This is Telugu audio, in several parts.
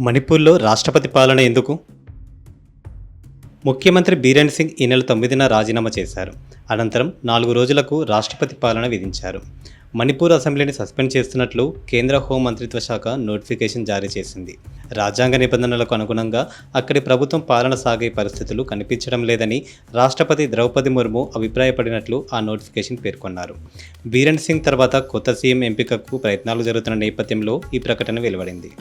మణిపూర్లో రాష్ట్రపతి పాలన ఎందుకు? ముఖ్యమంత్రి బీరేన్ సింగ్ ఈ నెల తొమ్మిదిన రాజీనామా చేశారు. అనంతరం నాలుగు రోజులకు రాష్ట్రపతి పాలన విధించారు. మణిపూర్ అసెంబ్లీని సస్పెండ్ చేస్తున్నట్లు కేంద్ర హోం మంత్రిత్వ శాఖ నోటిఫికేషన్ జారీ చేసింది. రాజ్యాంగ నిబంధనలకు అనుగుణంగా అక్కడి ప్రభుత్వం పాలన సాగే పరిస్థితులు కనిపించడం లేదని రాష్ట్రపతి ద్రౌపది ముర్ము అభిప్రాయపడినట్లు ఆ నోటిఫికేషన్ పేర్కొన్నారు. బీరెన్ సింగ్ తర్వాత కొత్త సీఎం ఎంపికకు ప్రయత్నాలు జరుగుతున్న నేపథ్యంలో ఈ ప్రకటన వెలువడింది.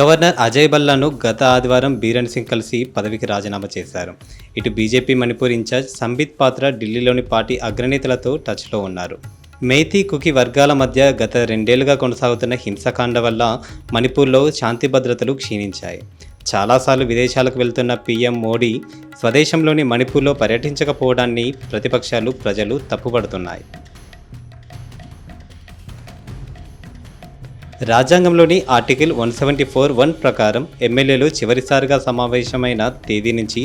గవర్నర్ అజయ్ బల్లాను గత ఆదివారం బీరెన్ సింగ్ కలిసి పదవికి రాజీనామా చేశారు. ఇటు బీజేపీ మణిపూర్ ఇన్ఛార్జ్ సంబిత్ పాత్ర ఢిల్లీలోని పార్టీ అగ్రనేతలతో టచ్లో ఉన్నారు. మేతి కుకి వర్గాల మధ్య గత రెండేళ్ళుగా కొనసాగుతున్న హింసకాండ వల్ల మణిపూర్లో శాంతి భద్రతలు క్షీణించాయి. చాలాసార్లు విదేశాలకు వెళ్తున్న పీఎం మోడీ స్వదేశంలోని మణిపూర్లో పర్యటించకపోవడాన్ని ప్రతిపక్షాలు ప్రజలు తప్పుపడుతున్నాయి. రాజ్యాంగంలోని article one seventy four one ప్రకారం ఎమ్మెల్యేలు చివరిసారిగా సమావేశమైన తేదీ నుంచి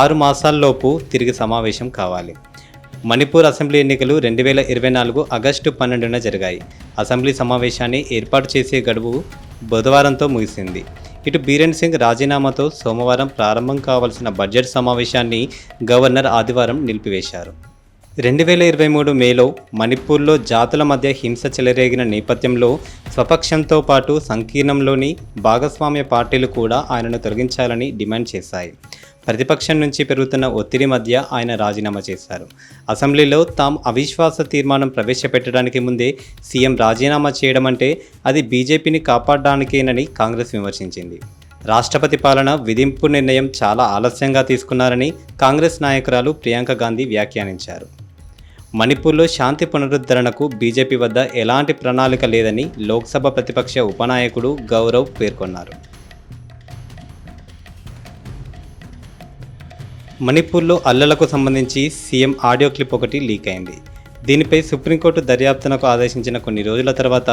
ఆరు మాసాల్లోపు తిరిగి సమావేశం కావాలి. మణిపూర్ అసెంబ్లీ ఎన్నికలు రెండు వేల ఇరవై నాలుగు ఆగస్టు పన్నెండున జరిగాయి. అసెంబ్లీ సమావేశాన్ని ఏర్పాటు చేసే గడువు బుధవారంతో ముగిసింది. ఇటు బీరెన్ సింగ్ రాజీనామాతో సోమవారం ప్రారంభం కావాల్సిన బడ్జెట్ సమావేశాన్ని గవర్నర్ ఆదివారం నిలిపివేశారు. రెండు వేల ఇరవై మూడు మేలో మణిపూర్లో జాతుల మధ్య హింస చెలరేగిన నేపథ్యంలో స్వపక్షంతో పాటు సంకీర్ణంలోని భాగస్వామ్య పార్టీలు కూడా ఆయనను తొలగించాలని డిమాండ్ చేశాయి. ప్రతిపక్షం నుంచి పెరుగుతున్న ఒత్తిడి మధ్య ఆయన రాజీనామా చేశారు. అసెంబ్లీలో తాము అవిశ్వాస తీర్మానం ప్రవేశపెట్టడానికి ముందే సీఎం రాజీనామా చేయడం అంటే అది బీజేపీని కాపాడడానికేనని కాంగ్రెస్ విమర్శించింది. రాష్ట్రపతి పాలన విధింపు నిర్ణయం చాలా ఆలస్యంగా తీసుకున్నారని కాంగ్రెస్ నాయకురాలు ప్రియాంక గాంధీ వ్యాఖ్యానించారు. మణిపూర్లో శాంతి పునరుద్ధరణకు బీజేపీ వద్ద ఎలాంటి ప్రణాళిక లేదని లోక్సభ ప్రతిపక్ష ఉపనాయకుడు గౌరవ్ పేర్కొన్నారు. మణిపూర్లో అల్లలకు సంబంధించి సీఎం ఆడియో క్లిప్ ఒకటి లీక్ అయింది. దీనిపై సుప్రీంకోర్టు దర్యాప్తునకు ఆదేశించిన కొన్ని రోజుల తర్వాత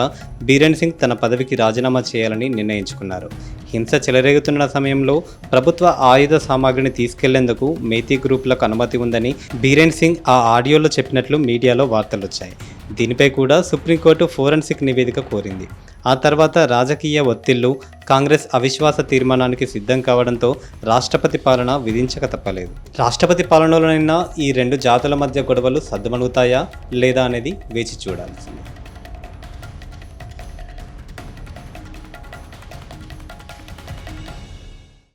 బీరేన్ సింగ్ తన పదవికి రాజీనామా చేయాలని నిర్ణయించుకున్నారు. హింస చెలరేగుతున్న సమయంలో ప్రభుత్వ ఆయుధ సామాగ్రిని తీసుకెళ్ళేందుకు మేతీ గ్రూపులకు అనుమతి ఉందని బీరేన్ సింగ్ ఆ ఆడియోలో చెప్పినట్లు మీడియాలో వార్తలు వచ్చాయి. దీనిపై కూడా సుప్రీంకోర్టు ఫోరెన్సిక్ నివేదిక కోరింది. ఆ తర్వాత రాజకీయ ఒత్తిళ్ళు కాంగ్రెస్ అవిశ్వాస తీర్మానానికి సిద్ధం కావడంతో రాష్ట్రపతి పాలన విధించక తప్పలేదు. రాష్ట్రపతి పాలనలోనైనా ఈ రెండు జాతుల మధ్య గొడవలు సద్దుమణుగుతాయా లేదా అనేది వేచి చూడాల్సింది.